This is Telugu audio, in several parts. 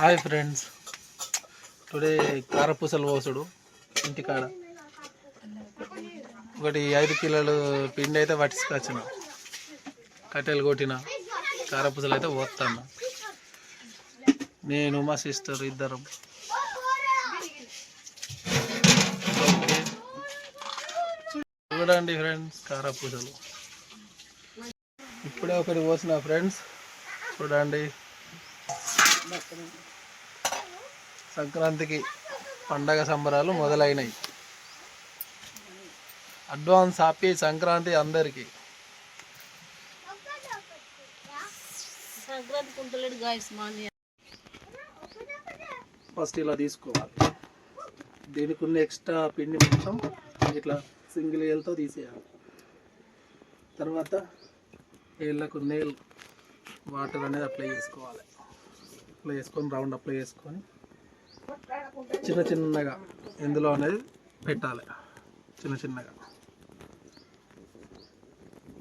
Hi friends. టుడే కారపూసలు పోసుడు ఇంటికాడ. ఒకటి ఐదు కిలోలు పిండి అయితే పట్టించుకొచ్చిన. కట్టెలు కొట్టిన. కారపూసలు అయితే పోతాను నేను మా సిస్టర్ ఇద్దరం. చూడండి ఫ్రెండ్స్ కారపూసలు. ఇప్పుడే ఒకటి పోసిన ఫ్రెండ్స్. చూడండి. సంక్రాంతికి పండగ సంబరాలు మొదలైనవి అడ్వాన్స్ హ్యాపీ సంక్రాంతి అందరికీ. ఫస్ట్ ఇలా తీసుకోవాలి. దీనికి ఉన్న ఎక్స్ట్రా పిండి మొత్తం ఇట్లా సింగిల్ ఏల్తో తీసేయాలి. తర్వాత ఏళ్ళకు నేల్ వాటర్ అనేది అప్లై చేసుకోవాలి. అప్లై చేసుకొని రౌండ్ అప్లై చేసుకొని చిన్న చిన్నగా ఇందులో అనేది పెట్టాలి. చిన్న చిన్నగా.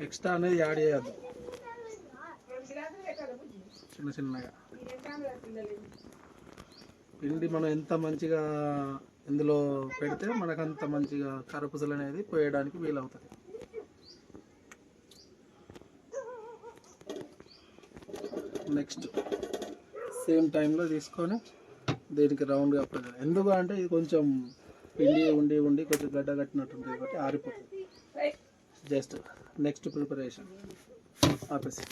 ఎక్స్ట్రా అనేది యాడ్ చేయద్దు. చిన్న చిన్నగా. పిండి మనం ఎంత మంచిగా ఇందులో పెడితే మనకు అంత మంచిగా కరపుసలు అనేది పోయడానికి వీలవుతుంది. నెక్స్ట్ సేమ్ టైంలో తీసుకొని దీనికి రౌండ్గా అప్లై చేయాలి ఎందుకు అంటే ఇది కొంచెం పిండి ఉండి ఉండి కొంచెం గడ్డ కట్టినట్టుంది కాబట్టి ఆరిపోతుంది. జస్ట్ నెక్స్ట్ ప్రిపరేషన్ ఆపేసి.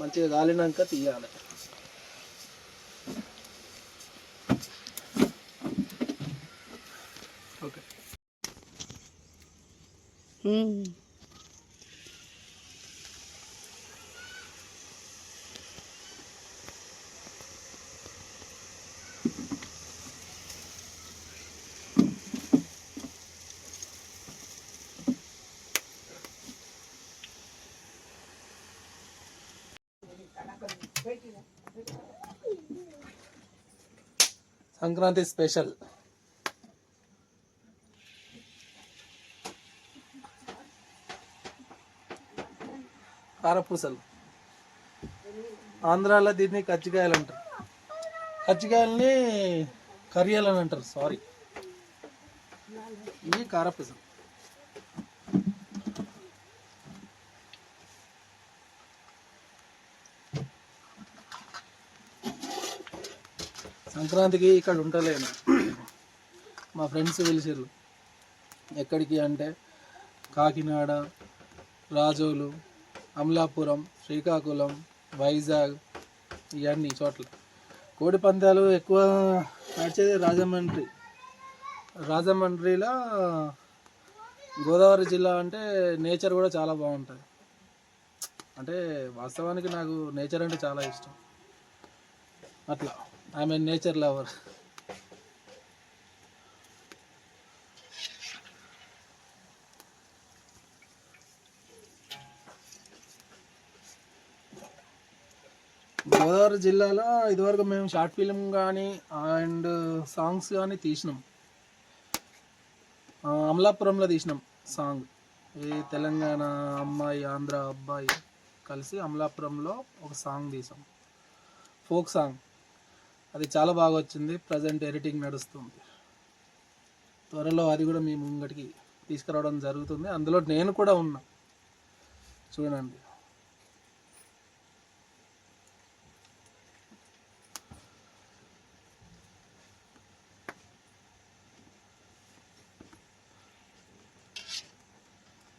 మంచిగా కాలినాక తీయాలి ఓకే సంక్రాంతి స్పెషల్ కారపూసలు ఆంధ్రాలో దీన్ని కజ్జికాయలు అంటారు. కజ్జికాయలని కరియాలు అని అంటారు సారీ ఇవి కారపూసలు సంక్రాంతికి ఇక్కడ ఉంటలేను మా ఫ్రెండ్స్ పిలిచారు ఎక్కడికి అంటే కాకినాడ రాజోలు అమలాపురం శ్రీకాకుళం వైజాగ్ ఇవన్నీ చోట్ల. కోడి పందాలు ఎక్కువ నడిచేది రాజమండ్రి. రాజమండ్రిలో గోదావరి జిల్లా అంటే నేచర్ కూడా చాలా బాగుంటుంది. అంటే వాస్తవానికి నాకు నేచర్ అంటే చాలా ఇష్టం. అట్లా. I mean nature lover. Godavari జిల్లాలో ఇదివరకు మేము షార్ట్ ఫిలిం కానీ అండ్ సాంగ్స్ కానీ తీసినాం. అమలాపురంలో తీసినాం సాంగ్. ఈ తెలంగాణ అమ్మాయి ఆంధ్ర అబ్బాయి కలిసి అమలాపురంలో ఒక సాంగ్ తీసాం. Folk song. అది చాలా బాగా వచ్చింది. ప్రజెంట్ ఎడిటింగ్ నడుస్తుంది. త్వరలో అది కూడా మీ ముంగటికి తీసుకురావడం జరుగుతుంది. అందులో నేను కూడా ఉన్నా. చూడండి.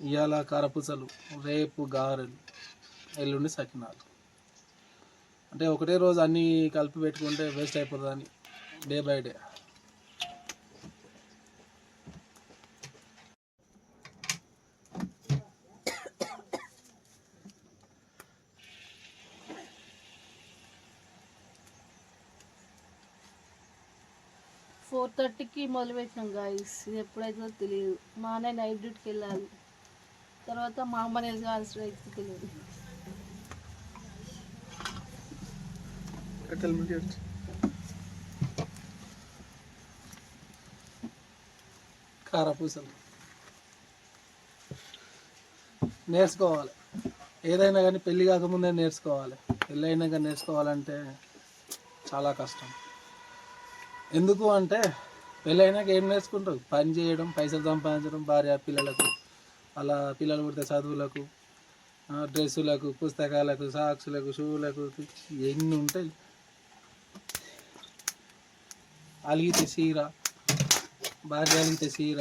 ఇవాళ కారపూసలు రేపు గారెలు ఎల్లుండి సకినాలు. అంటే ఒకటే రోజు అన్నీ కలిపి పెట్టుకుంటే వేస్ట్ అయిపోతుందని డే బై డే. ఫోర్ థర్టీకి మొదలు పెట్టినాం గాయస్. ఇది ఎప్పుడైతుందో తెలియదు మా అన్నయ్య నైట్ డ్యూటీకి వెళ్ళాలి. తర్వాత మా అమ్మ నేను కావాల్సిన అయితే తెలియదు కారపూసలు. నేర్చుకోవాలి. ఏదైనా కానీ పెళ్ళి కాకముందే నేర్చుకోవాలి. పెళ్ళి అయినాక నేర్చుకోవాలంటే చాలా కష్టం. ఎందుకు అంటే పెళ్ళి అయినాక ఏం నేర్చుకుంటారు? పని చేయడం పైసలు సంపాదించడం భార్య పిల్లలకు. అలా పిల్లలు పుడితే చదువులకు డ్రెస్సులకు పుస్తకాలకు సాక్సులకు షూలకు ఎన్ని ఉంటాయి? అలిగితే చీర భార్య అలిగితే చీర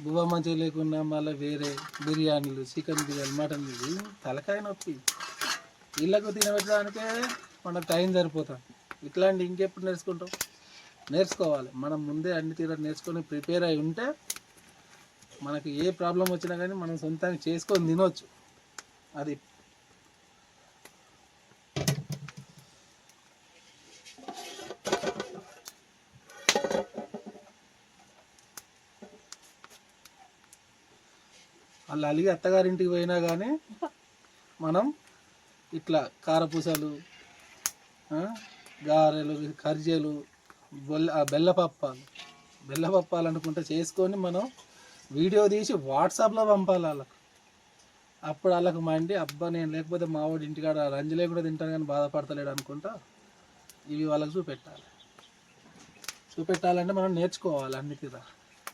బువ్వ మంచిగా లేకున్నా మళ్ళీ వేరే బిర్యానీలు చికెన్ బిర్యానీ మటన్ బిర్యానీ తలకాయ నొప్పి. ఇళ్ళకు తినబెట్టడానికే మనకు టైం సరిపోతాం. ఇట్లాంటి ఇంకెప్పుడు నేర్చుకుంటాం? నేర్చుకోవాలి. మనం ముందే అన్ని తీర నేర్చుకొని ప్రిపేర్ అయి ఉంటే మనకి ఏ ప్రాబ్లం వచ్చినా కానీ మనం సొంతంగా చేసుకొని తినవచ్చు అది. వాళ్ళు అలిగి అత్తగారింటికి పోయినా కానీ మనం ఇట్లా కారపూసలు గారెలు కర్జీలు బొల్ల ఆ, బెల్లపప్పాలు. బెల్లపప్పాలు అనుకుంటే చేసుకొని మనం వీడియో తీసి వాట్సాప్లో పంపాలి వాళ్ళకు. అప్పుడు వాళ్ళకు మండి అబ్బా నేను లేకపోతే మా వాడి ఇంటికాడ రంజు కూడా తింటాను కానీ బాధపడతలేడు అనుకుంటా ఇవి వాళ్ళకి చూపెట్టాలి. చూపెట్టాలంటే మనం నేర్చుకోవాలి అన్ని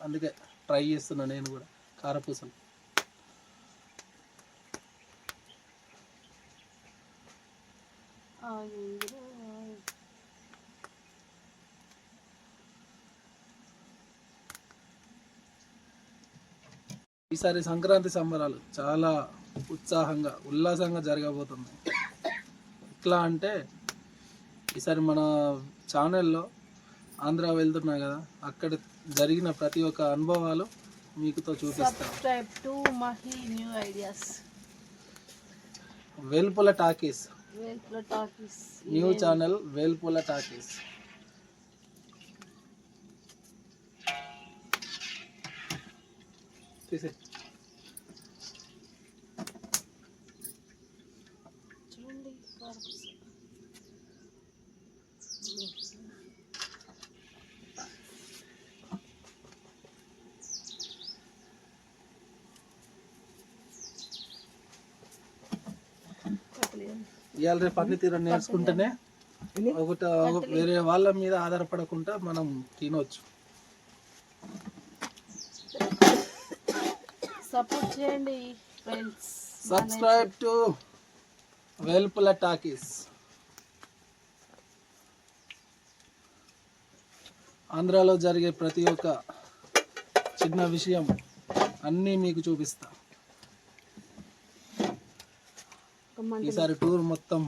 అందుకే ట్రై చేస్తున్నా నేను కూడా కారపూసలు. ఆగిందిరా. ఈసారి సంక్రాంతి సంబరాలు చాలా ఉత్సాహంగా ఉల్లాసంగా జరగబోతుంది ఎట్లా అంటే ఈసారి మన ఛానల్లో ఆంధ్ర వెళ్తున్నా కదా అక్కడ జరిగిన ప్రతి ఒక్క అనుభవాలు మీకుతో చూపిస్తాను Velpula Talkies. New channel Velpula Talkies. తీసే. ఇవాళ రేపు అన్ని తీర నేర్చుకుంటేనే ఒకటి ఒక- వేరే వాళ్ళ మీద ఆధారపడకుండా మనం తినొచ్చు. సపోర్ట్ చేయండి friends subscribe to Velpula Talkies ఆంధ్రాలో జరిగే ప్రతి ఒక్క చిన్న విషయం అన్నీ మీకు చూపిస్తా. ఈసారి టూర్ మొత్తం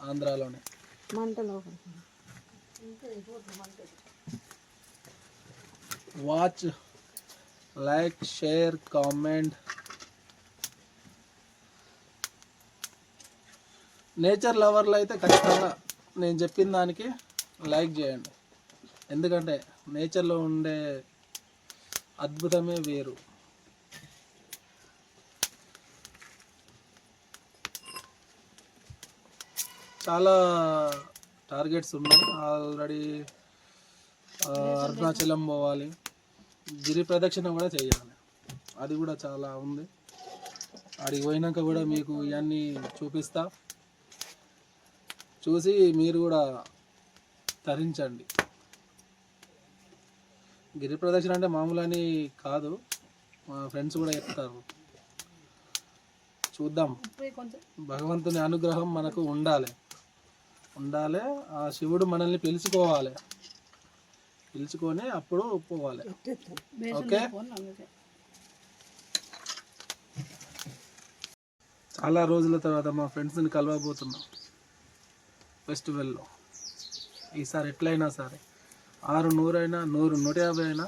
ఆంధ్రాలోనే. మంటలో watch like share comment nature లవర్లు అయితే ఖచ్చితంగా నేను చెప్పిన దానికి లైక్ చేయండి. ఎందుకంటే నేచర్లో ఉండే అద్భుతమే వేరు. చాలా టార్గెట్స్ ఉన్నాయి. ఆల్రెడీ అరుణాచలం పోవాలి. గిరి ప్రదక్షిణ కూడా చేయాలి. అది కూడా చాలా ఉంది. అడిగి పోయినాక కూడా మీకు ఇవన్నీ చూపిస్తా. చూసి మీరు కూడా తరించండి. గిరి ప్రదక్షిణ అంటే మామూలు అని కాదు. మా ఫ్రెండ్స్ కూడా చెప్తారు. చూద్దాం. భగవంతుని అనుగ్రహం మనకు ఉండాలి. ఉండాలి. ఆ శివుడు మనల్ని పిలుచుకోవాలి. పిలుచుకొని అప్పుడు పోవాలి ఓకే. చాలా రోజుల తర్వాత మా ఫ్రెండ్స్ని కలవబోతున్నాం ఫెస్టివల్లో. ఈసారి ఎట్లయినా సరే ఆరు నూరైనా నూరు నూట యాభై అయినా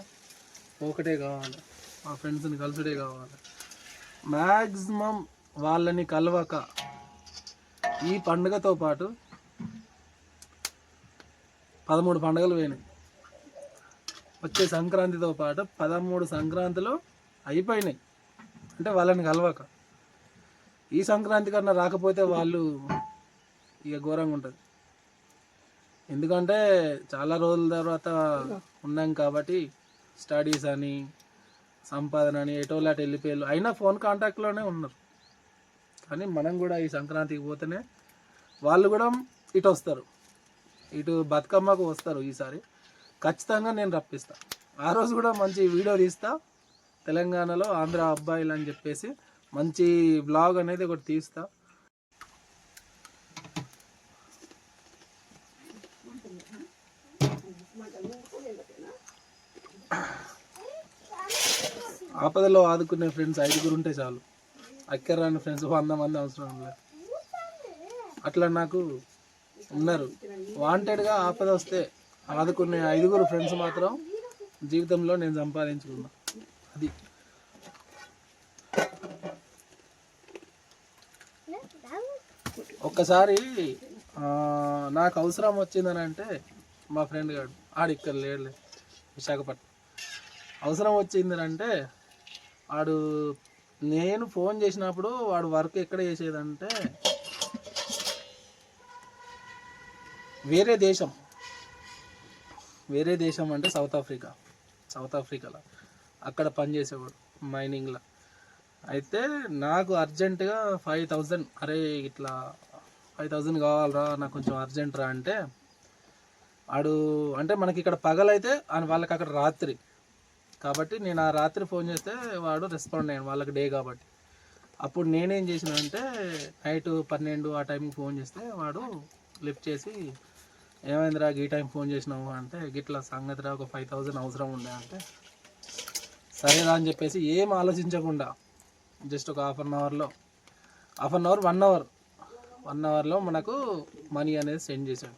ఒకటే కావాలి. మా ఫ్రెండ్స్ని కలుసుడే కావాలి. మ్యాక్సిమం వాళ్ళని కలవక ఈ పండుగతో పాటు పదమూడు పండుగలు పోయినాయి వచ్చే సంక్రాంతితో పాటు పదమూడు సంక్రాంతులు అయిపోయినాయి. అంటే వాళ్ళని కలవక. ఈ సంక్రాంతి కన్నా రాకపోతే వాళ్ళు ఇక ఘోరంగా ఉంటుంది. ఎందుకంటే చాలా రోజుల తర్వాత ఉన్నాం కాబట్టి స్టడీస్ అని సంపాదన అని ఎటోలాట వెళ్ళిపోయారు. అయినా ఫోన్ కాంటాక్ట్లోనే ఉన్నారు. కానీ మనం కూడా ఈ సంక్రాంతికి పోతేనే వాళ్ళు కూడా ఇటు వస్తారు. ఇటు బతుకమ్మకు వస్తారు ఈసారి. ఖచ్చితంగా నేను రప్పిస్తా. ఆ రోజు కూడా మంచి వీడియో తీస్తా. తెలంగాణలో ఆంధ్ర అబ్బాయిలు అని చెప్పేసి మంచి బ్లాగ్ అనేది ఒకటి తీస్తా. ఆపదలో ఆదుకునే ఫ్రెండ్స్ ఐదుగురు ఉంటే చాలు. అక్కర్రాని ఫ్రెండ్స్ వంద మంది అవసరం లేదు అట్లా నాకు ఉన్నారు. వాంటెడ్గా ఆపద వస్తే ఆదుకునే ఐదుగురు ఫ్రెండ్స్ మాత్రం జీవితంలో నేను సంపాదించుకున్నా. అది. ఒక్కసారి నాకు అవసరం వచ్చిందని అంటే మా ఫ్రెండ్ గాడు. ఆడు ఇక్కడ లేడులే విశాఖపట్నం. అవసరం వచ్చిందని అంటే వాడు నేను ఫోన్ చేసినప్పుడు వాడు వర్క్ ఎక్కడ చేసేదంటే వేరే దేశం. వేరే దేశం అంటే సౌత్ ఆఫ్రికా. సౌత్ ఆఫ్రికాలో. అక్కడ పనిచేసేవాడు మైనింగ్లో. అయితే నాకు అర్జెంటుగా ఫైవ్ థౌజండ్ అరే ఇట్లా ఫైవ్ థౌజండ్ కావాలరా నాకు కొంచెం అర్జెంట్ రా అంటే ఆడు అంటే మనకి ఇక్కడ పగలైతే అని వాళ్ళకి అక్కడ రాత్రి. కాబట్టి నేను ఆ రాత్రి ఫోన్ చేస్తే వాడు రెస్పాండ్ అయ్యాను వాళ్ళకి డే కాబట్టి. అప్పుడు నేనేం చేసినానంటే నైట్ పన్నెండు ఆ టైంకి ఫోన్ చేస్తే వాడు లిఫ్ట్ చేసి ఏమైందిరా ఈ టైం ఫోన్ చేసినావు అంటే గిట్లా సంగతిరా ఒక ఫైవ్ థౌజండ్ అవసరం ఉండే అంటే సరేరా అని చెప్పేసి ఏం ఆలోచించకుండా జస్ట్ ఒక హాఫ్ అన్ అవర్లో half an hour one hour one అవర్లో మనకు మనీ అనేది సెండ్ చేశాడు.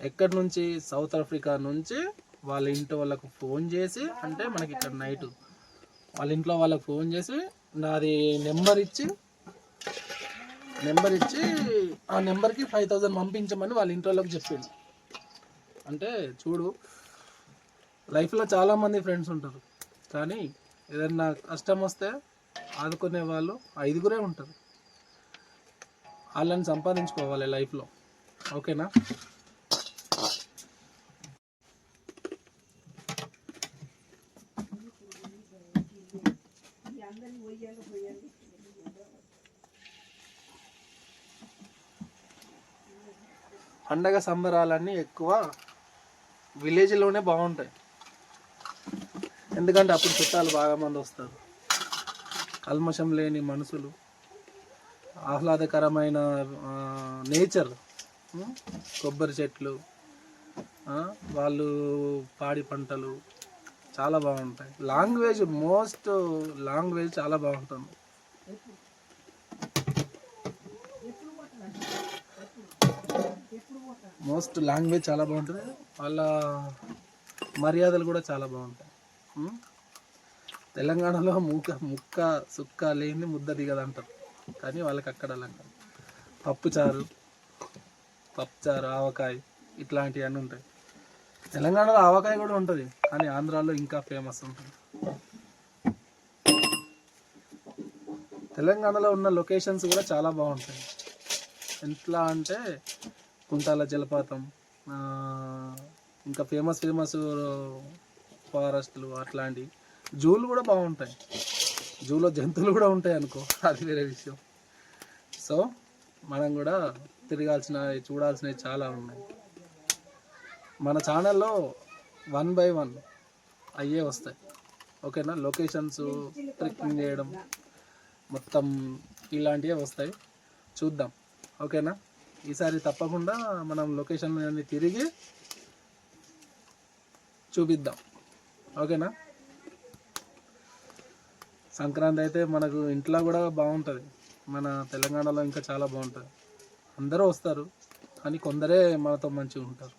ఎక్కడి నుంచి? సౌత్ ఆఫ్రికా నుంచి వాళ్ళ ఇంట్లో వాళ్ళకు ఫోన్ చేసి అంటే మనకి ఇక్కడ నైట్ వాళ్ళ ఇంట్లో వాళ్ళకి ఫోన్ చేసి నాది నెంబర్ ఇచ్చి నెంబర్ ఇచ్చి ఆ నెంబర్కి ఫైవ్ థౌజండ్ పంపించమని వాళ్ళ ఇంట్లో వాళ్ళకి చెప్పిండు. అంటే చూడు లైఫ్లో చాలామంది ఫ్రెండ్స్ ఉంటారు. కానీ ఏదన్నా కష్టం వస్తే ఆదుకునే వాళ్ళు ఐదుగురే ఉంటారు. వాళ్ళని సంపాదించుకోవాలి లైఫ్లో. ఓకేనా? పండగ సంబరాలన్నీ ఎక్కువ విలేజ్లోనే బాగుంటాయి. ఎందుకంటే అప్పుడు చుట్టాలు బాగా మంది వస్తారు. కల్మషం లేని మనుషులు ఆహ్లాదకరమైన నేచర్ కొబ్బరి చెట్లు వాళ్ళు పాడి పంటలు చాలా బాగుంటాయి. లాంగ్వేజ్ మోస్ట్ లాంగ్వేజ్ చాలా బాగుంటుంది. మోస్ట్ లాంగ్వేజ్ చాలా బాగుంటుంది. వాళ్ళ మర్యాదలు కూడా చాలా బాగుంటాయి. తెలంగాణలో ముక్క ముక్క సుక్క లేని ముద్ద దిగదు అంటారు. కానీ వాళ్ళకి అక్కడ అలా పప్పుచారు పప్పుచారు ఆవకాయ ఇట్లాంటివన్నీ ఉంటాయి. తెలంగాణలో ఆవకాయ కూడా ఉంటుంది కానీ ఆంధ్రాలో ఇంకా ఫేమస్ ఉంటుంది. తెలంగాణలో ఉన్న లొకేషన్స్ కూడా చాలా బాగుంటాయి. ఎట్లా అంటే కుంటాల జలపాతం ఇంకా ఫేమస్ ఫేమస్ ఫారెస్ట్లు అట్లాంటివి జూలు కూడా బాగుంటాయి. జూలో జంతువులు కూడా ఉంటాయి అనుకో అది వేరే విషయం. సో మనం కూడా తిరగాల్సిన చూడాల్సినవి చాలా ఉన్నాయి. మన ఛానల్లో వన్ బై వన్ అయ్యే వస్తాయి. ఓకేనా? లొకేషన్స్ ట్రెక్కింగ్ చేయడం మొత్తం ఇలాంటివే వస్తాయి. చూద్దాం. ఓకేనా? ఈసారి తప్పకుండా మనం లొకేషన్ అన్ని తిరిగి చూపిద్దాం. ఓకేనా? సంక్రాంతి అయితే మనకు ఇంట్లో కూడా బాగుంటుంది. మన తెలంగాణలో ఇంకా చాలా బాగుంటుంది. అందరూ వస్తారు కానీ కొందరే మనతో మంచిగా ఉంటారు.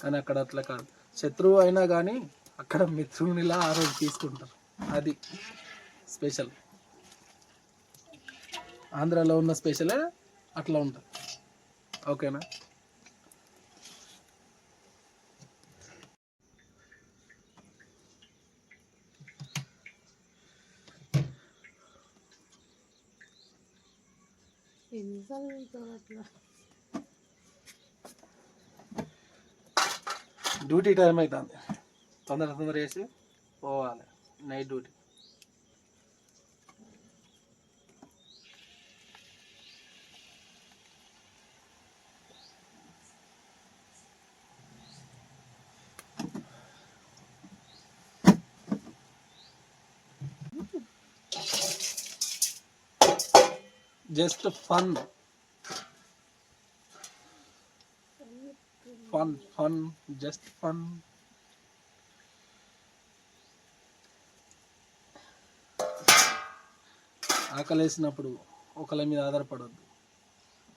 కానీ అక్కడ అట్లా కాదు. శత్రువు అయినా కానీ అక్కడ మిత్రునిలా ఆ రోజు తీసుకుంటారు. అది స్పెషల్. ఆంధ్రాలో ఉన్న స్పెషలే అట్లా ఉంటుంది ఓకేనా? ఎన్నిసార్లు వెళ్తావు అట్లా డ్యూటీ టైం అవుతుంది తొందర తొందర వేసి పోవాలి. Night duty. Just fun. Fun fun just fun. ఆకలేసినప్పుడు ఒకళ్ళ మీద ఆధారపడద్దు.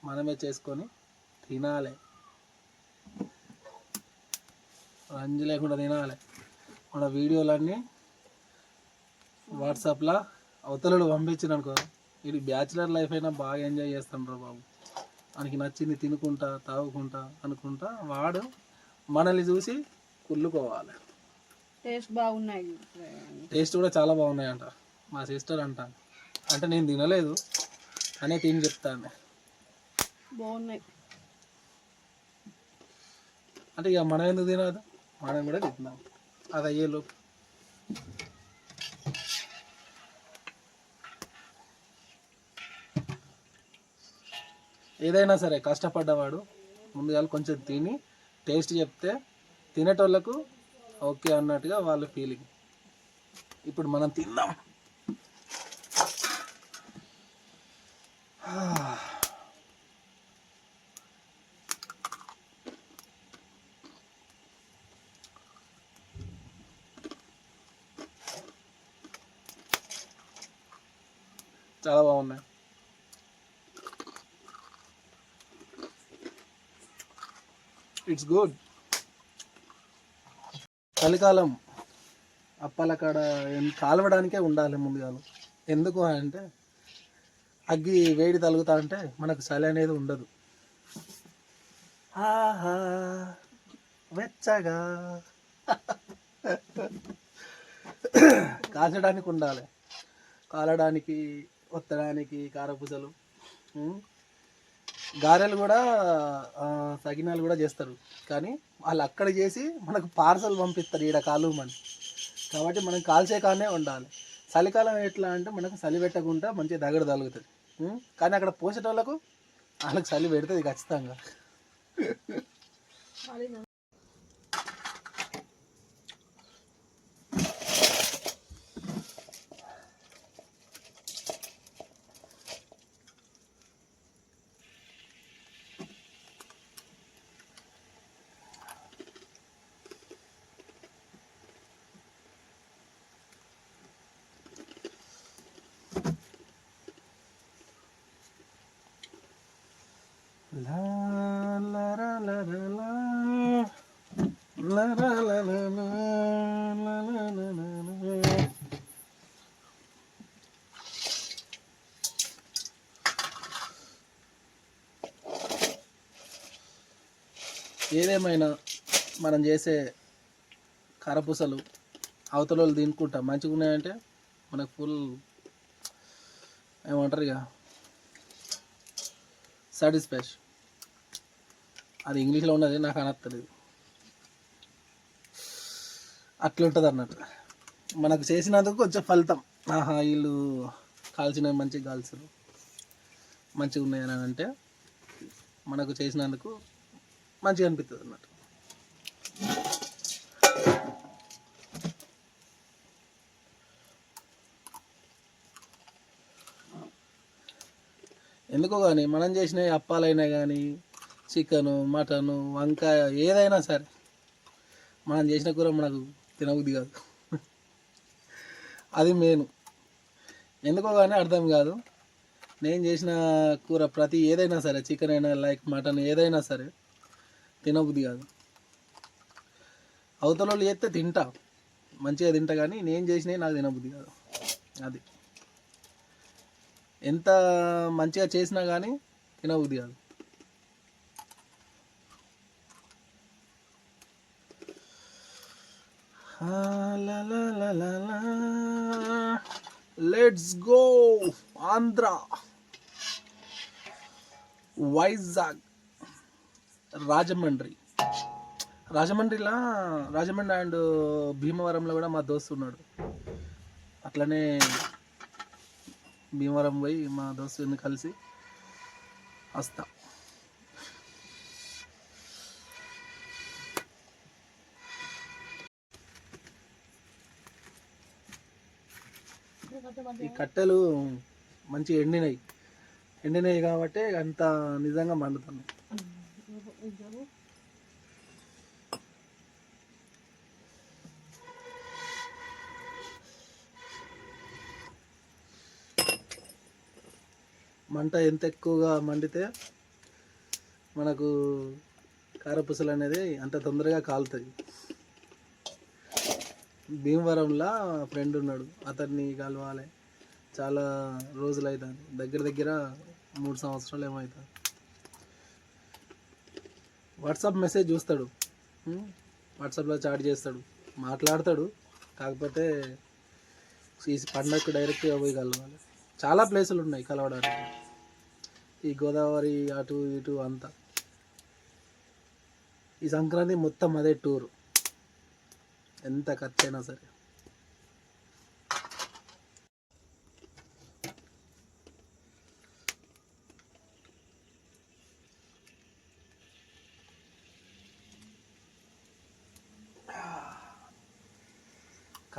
మనమే చేసుకొని తినాలి. రంజు లేకుండా తినాలి. మన వీడియోలన్నీ వాట్సాప్లో అవతలలో పంపించిన అనుకో ఇది బ్యాచిలర్ లైఫ్ అయినా బాగా ఎంజాయ్ చేస్తాను రా బాబు. మనకి నచ్చింది తినుకుంటా తాగుకుంటా అనుకుంటా వాడు మనల్ని చూసి కుళ్ళుకోవాలి. టేస్ట్ బాగున్నాయి టేస్ట్ కూడా చాలా బాగున్నాయంట. మా సిస్టర్ అంట. అంటే నేను తినలేదు అనే తిని చెప్తాను బాగున్నాయి. అంటే ఇక మనం ఎందుకు తినదు మనం కూడా తింటున్నాం అది అయ్యేలోపు ఏదైనా సరే కష్టపడ్డవాడు ముందుగా కొంచెం తిని టేస్ట్ చెప్తే తినేటోళ్ళకు ఓకే అన్నట్టుగా వాళ్ళ ఫీలింగ్ ఇప్పుడు మనం తిందాం. చాలా బాగున్నాయి. ఇట్స్ గుడ్ చలికాలం అప్పాల కాడ కాలవడానికే ఉండాలి ముందుగా ఎందుకు అంటే అగ్గి వేడి తలుగుతా అంటే మనకు చలి అనేది ఉండదు. ఆహా వెచ్చగా. కాల్చడానికి ఉండాలి. కాలడానికి ఒత్తడానికి కారపూసలు గారెలు కూడా సగినాలు కూడా చేస్తారు. కానీ వాళ్ళు అక్కడ చేసి మనకు పార్సల్ పంపిస్తారు ఈడ కాలు కాబట్టి మనం కాల్చే కానే ఉండాలి. చలికాలం ఎట్లా అంటే మనకు చలి పెట్టకుండా మంచిగా దగ్గర తగులుతుంది. కానీ అక్కడ పోసేటోళ్ళకు వాళ్ళకి చలి పెడుతుంది ఖచ్చితంగా. ఏదేమైనా మనం చేసే కరపూసలు అవతల వాళ్ళు తినుకుంటాం మంచిగా ఉన్నాయంటే మనకు ఫుల్ ఏమంటారు ఇక సాటిస్ఫాక్షన్ అది ఇంగ్లీష్లో ఉన్నది నాకు అనర్థలేదు అట్లుంటుంది అన్నట్టు. మనకు చేసినందుకు కొంచెం ఫలితం. ఆహా వీళ్ళు కాల్చినవి మంచిగా కాల్చరు. మంచిగా ఉన్నాయని అంటే మనకు చేసినందుకు మంచిగా అనిపిస్తుంది అన్నట్టు ఎందుకో కానీ మనం చేసిన అప్పాలైనా కానీ చికెను మటను వంకాయ ఏదైనా సరే మనం చేసిన కూర మనకు తినబుద్ధి కాదు. అది మెయిన్. ఎందుకో కానీ అర్థం కాదు. నేను చేసిన కూర ప్రతి ఏదైనా సరే చికెన్ అయినా లైక్ మటన్ ఏదైనా సరే తినబుద్ధి కాదు. అవతల వాళ్ళు చేస్తే తింటా. మంచిగా తింటా కానీ నేను చేసినవి నాకు తినబుద్ధి కాదు. అది. ఎంత మంచిగా చేసినా కానీ తినబుద్ధి కాదు. Let's go Andhra. Vizag. Rajahmundry. రాజమండ్రిలా రాజమండ్రి అండ్ భీమవరంలో కూడా మా దోస్తు ఉన్నాడు. అట్లనే భీమవరం పోయి మా దోస్తుని కలిసి వస్తా. ఈ కట్టెలు మంచిగా ఎండినాయి. ఎండినాయి కాబట్టి అంత నిజంగా మండుతున్నాయి. మంట ఎంత ఎక్కువగా మండితే మనకు కారపూసలు అనేది అంత తొందరగా కాలుతుంది భీమవరంలో ఫ్రెండ్ ఉన్నాడు. అతన్ని కలవాలి. చాలా రోజులు అవుతుంది దగ్గర దగ్గర మూడు సంవత్సరాలు ఏమవుతుంది వాట్సాప్ మెసేజ్ చూస్తాడు. వాట్సాప్లో చాట్ చేస్తాడు. మాట్లాడతాడు. కాకపోతే ఈ పండగకు డైరెక్ట్గా పోయి కలవాలి. చాలా ప్లేసులు ఉన్నాయి కలవడానికి. ఈ గోదావరి అటు ఇటు అంతా. ఈ సంక్రాంతి మొత్తం అదే టూర్. ఎంత ఖర్చైనా సరే.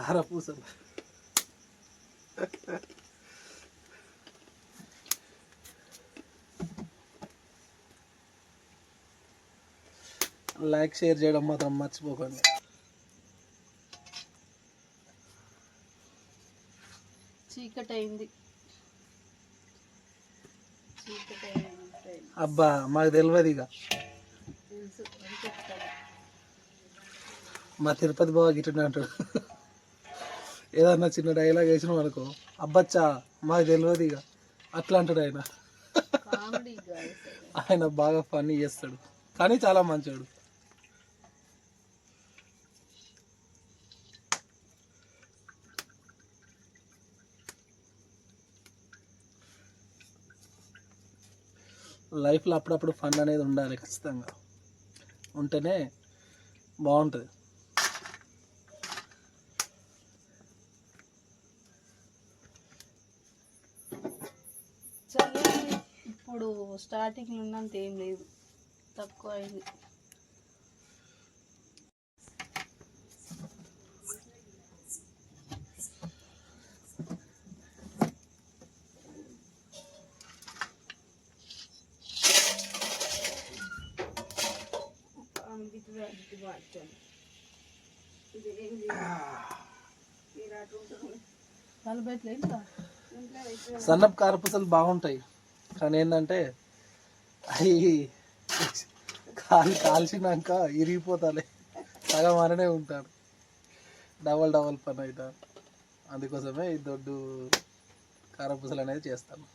కారపూసలు లైక్ షేర్ చేయడం మాత్రం మర్చిపోకండి. చీకటి అయింది. అబ్బా మాకు తెలియదు ఇక. మా తిరుపతి బావ గిట్లనే అంటాడు. ఏదన్నా చిన్న డైలాగ్ వేసినాం అనుకో అబ్బచ్చా మాకు తెలియదు ఇక. అట్లా అంటాడు ఆయన ఆయన బాగా ఫన్నీ చేస్తాడు. కానీ చాలా మంచోడు. లైఫ్లో అప్పుడప్పుడు ఫన్ అనేది ఉండాలి ఖచ్చితంగా. ఉంటేనే బాగుంటుంది చలి స్టార్టింగ్లో స్టార్టింగ్ ఉన్నంత ఏం లేదు. తక్కువ అయింది. సన్నపు కారపూసలు బాగుంటాయి. కానీ ఏంటంటే అవి కాలి కాల్చినాక ఇరిగిపోతాయి సగం అననే ఉంటారు డబల్ డబల్ పని అవుతారు అందుకోసమే ఈ దొడ్డు కారపూసలు అనేది చేస్తాను.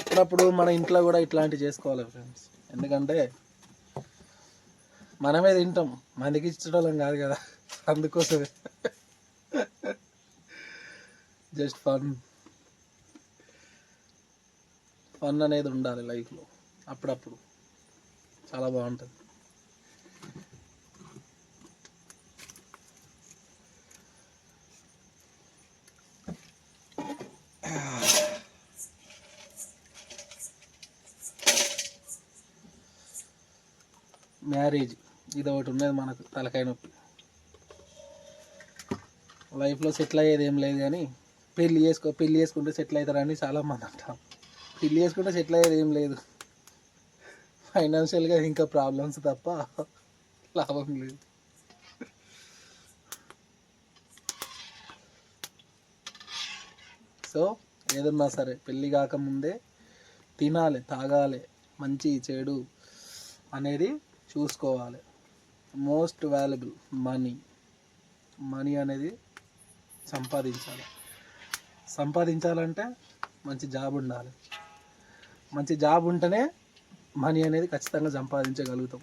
అప్పుడప్పుడు మన ఇంట్లో కూడా ఇట్లాంటివి చేసుకోవాలి ఫ్రెండ్స్. ఎందుకంటే మనమే తింటాం. మందికి ఇచ్చడం కాదు కదా. అందుకోసమే. Just fun. ఫన్ అనేది ఉండాలి లైఫ్లో. అప్పుడప్పుడు. చాలా బాగుంటుంది. మ్యారేజ్. ఇది ఒకటి ఉన్నది మనకు తలకాయ నొప్పి. లైఫ్లో సెటిల్ అయ్యేది ఏం లేదు కానీ పెళ్ళి చేసుకో పెళ్ళి చేసుకుంటే సెటిల్ అవుతారని చాలా మంది అంటాం పెళ్ళి చేసుకుంటే సెటిల్ అయ్యేది ఏం లేదు. ఫైనాన్షియల్గా ఇంకా ప్రాబ్లమ్స్ తప్ప లాభం లేదు. సో ఏదన్నా సరే పెళ్ళి కాకముందే తినాలి తాగాలి మంచి చెడు అనేది చూసుకోవాలి. మోస్ట్ వాల్యుబుల్ మనీ మనీ అనేది సంపాదించాలి. సంపాదించాలంటే మంచి జాబ్ ఉండాలి. మంచి జాబ్ ఉంటేనే మనీ అనేది ఖచ్చితంగా సంపాదించగలుగుతాం.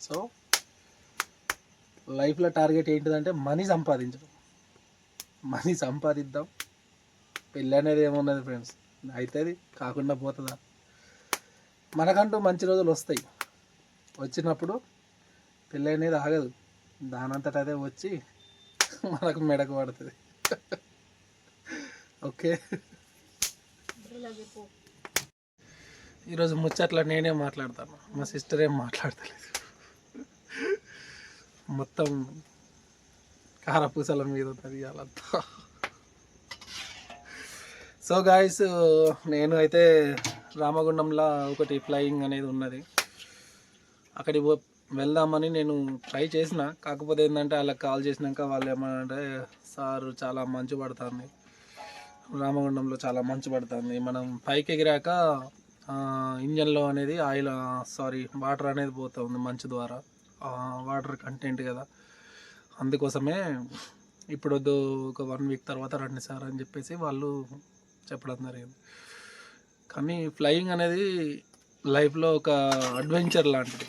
సో లైఫ్లో టార్గెట్ ఏంటిదంటే మనీ సంపాదించడం. మనీ సంపాదిద్దాం. పెళ్ళి అనేది ఏమున్నది ఫ్రెండ్స్ అవుతుంది కాకుండా పోతుందా? మనకంటూ మంచి రోజులు వస్తాయి. వచ్చినప్పుడు పెళ్ళైనది అనేది ఆగదు. దానంతట అదే వచ్చి మనకు మెడకు పడుతుంది. ఓకే. ఈరోజు ముచ్చట్ల నేనే మాట్లాడతాను. మా సిస్టర్ ఏం మాట్లాడతలేదు. మొత్తం కారపూసల మీద ఉంటుంది అలా సో గాయస్ నేను అయితే రామగుండంలో ఒకటి ఫ్లయింగ్ అనేది ఉన్నది. అక్కడికి పో- వెళ్దామని నేను ట్రై చేసిన. కాకపోతే ఏంటంటే వాళ్ళకి కాల్ చేసినాక వాళ్ళు ఏమంటే సార్ చాలా మంచు పడుతుంది. రామగుండంలో చాలా మంచు పడుతుంది. మనం పైకి ఎగిరాక ఇంజన్లో అనేది ఆయిల్ సారీ వాటర్ అనేది పోతుంది మంచు ద్వారా. వాటర్ కంటెంట్ కదా. అందుకోసమే ఇప్పుడు వద్దు ఒక వన్ వీక్ తర్వాత రండి సార్ అని చెప్పేసి వాళ్ళు చెప్పడం జరిగింది. కానీ ఫ్లయింగ్ అనేది లైఫ్లో ఒక అడ్వెంచర్ లాంటిది.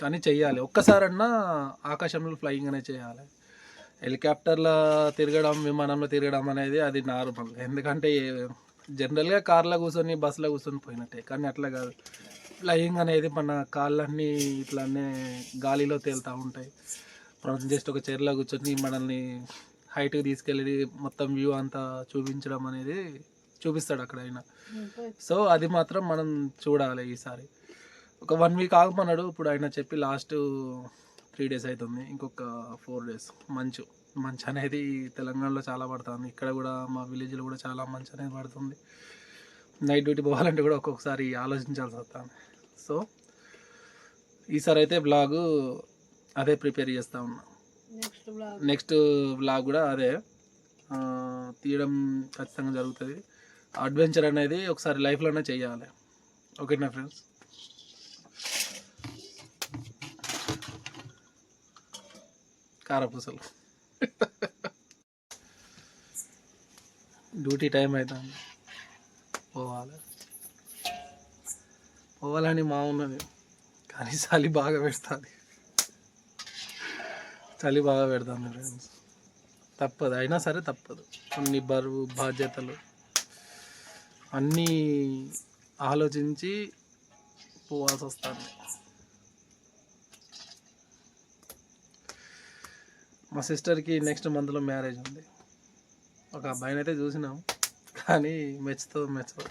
కానీ చెయ్యాలి. ఒక్కసారన్నా ఆకాశంలో ఫ్లయింగ్ అనేది చేయాలి హెలికాప్టర్లో తిరగడం విమానంలో తిరగడం అనేది అది నార్మల్ ఎందుకంటే జనరల్గా కార్లో కూర్చొని బస్సులో కూర్చొని పోయినట్టే. కానీ అట్లా కాదు. ఫ్లయింగ్ అనేది మన కాళ్ళన్నీ ఇట్లానే గాలిలో తేలుతూ ఉంటాయి. మనం జస్ట్ ఒక చైర్లో కూర్చొని మనల్ని హైట్కి తీసుకెళ్ళి మొత్తం వ్యూ అంతా చూపించడం అనేది చూపిస్తాడు అక్కడ ఆయన సో అది మాత్రం మనం చూడాలి ఈసారి. ఒక వన్ వీక్ ఆగమన్నాడు ఇప్పుడు ఆయన చెప్పి లాస్ట్ త్రీ డేస్ అవుతుంది ఇంకొక ఫోర్ డేస్ మంచు. మంచు అనేది తెలంగాణలో చాలా పడుతుంది. ఇక్కడ కూడా మా విలేజ్లో కూడా చాలా మంచు అనేది పడుతుంది. నైట్ డ్యూటీ పోవాలంటే కూడా ఒక్కొక్కసారి ఆలోచించాల్సి వస్తుంది. సో ఈసారి అయితే బ్లాగు అదే ప్రిపేర్ చేస్తూ ఉన్నా. నెక్స్ట్ బ్లాగ్ కూడా అదే తీయడం ఖచ్చితంగా జరుగుతుంది. అడ్వెంచర్ అనేది ఒకసారి లైఫ్లోనే చేయాలి ఓకేనా ఫ్రెండ్స్ కారపూసలు. డ్యూటీ టైం అవుతుంది పోవాలి. పోవాలని మా ఉన్నది. కానీ చలి బాగా పెడుతుంది. చలి బాగా పెడుతుంది ఫ్రెండ్స్ తప్పదు. అయినా సరే తప్పదు. కొన్ని బరువు బాధ్యతలు. అన్నీ ఆలోచించి పోవాల్సి వస్తుంది మా సిస్టర్కి నెక్స్ట్ మంత్లో మ్యారేజ్ ఉంది. ఒక అబ్బాయిని అయితే చూసినాం కానీ మెచ్చుతో మెచ్చదు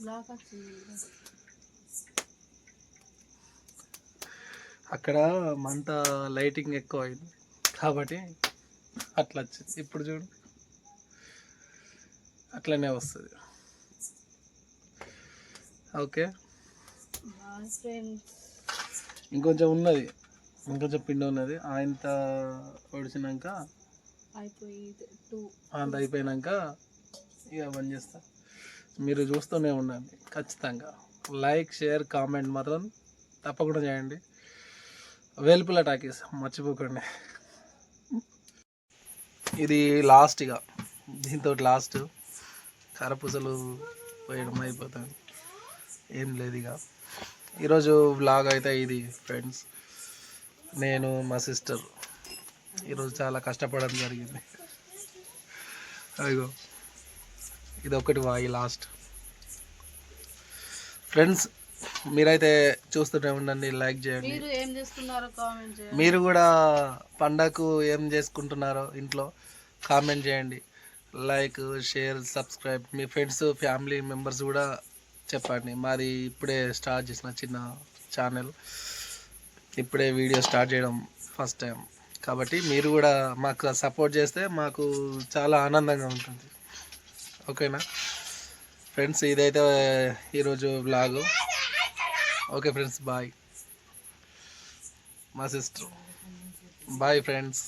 బ్లాగ్ అక్కడ మంట లైటింగ్ ఎక్కువ అయింది కాబట్టి అట్లా వచ్చింది. ఇప్పుడు చూడు. అట్లనే వస్తుంది. ఓకే. ఇంకొంచెం ఉన్నది. ఇంకొంచెం పిండి ఉన్నది. ఆయనత ఒడిచినాక అంత అయిపోయినాక ఇక బంద్ చేస్తా. మీరు చూస్తూనే ఉండండి. ఖచ్చితంగా. లైక్ షేర్ కామెంట్ మాత్రం తప్పకుండా చేయండి. వేలుపుల టాకీస్ మర్చిపోకండి. ఇది లాస్ట్ ఇక. దీంతో లాస్ట్ కరపూసలు పోయడం అయిపోతుంది ఏం లేదు ఇక. ఈరోజు బ్లాగ్ అయితే ఇది ఫ్రెండ్స్ నేను మా సిస్టర్ ఈరోజు చాలా కష్టపడడం జరిగింది. అదిగో. ఇది ఒకటి వాయి లాస్ట్ ఫ్రెండ్స్ మీరైతే చూస్తూనే ఉండండి లైక్ చేయండి. మీరు ఏం చేస్తున్నారో కామెంట్ చేయండి. మీరు కూడా పండగకు ఏం చేసుకుంటున్నారో ఇంట్లో కామెంట్ చేయండి. లైక్ షేర్ సబ్స్క్రైబ్ మీ ఫ్రెండ్స్ ఫ్యామిలీ మెంబర్స్ కూడా చెప్పండి. మాది ఇప్పుడే స్టార్ట్ చేసిన చిన్న ఛానల్ ఇప్పుడే వీడియో స్టార్ట్ చేయడం ఫస్ట్ టైం కాబట్టి మీరు కూడా మాకు సపోర్ట్ చేస్తే మాకు చాలా ఆనందంగా ఉంటుంది. ఓకేనా ఫ్రెండ్స్ ఇదైతే ఈరోజు బ్లాగు ఓకే ఫ్రెండ్స్ బాయ్ మా సిస్టర్ బాయ్ ఫ్రెండ్స్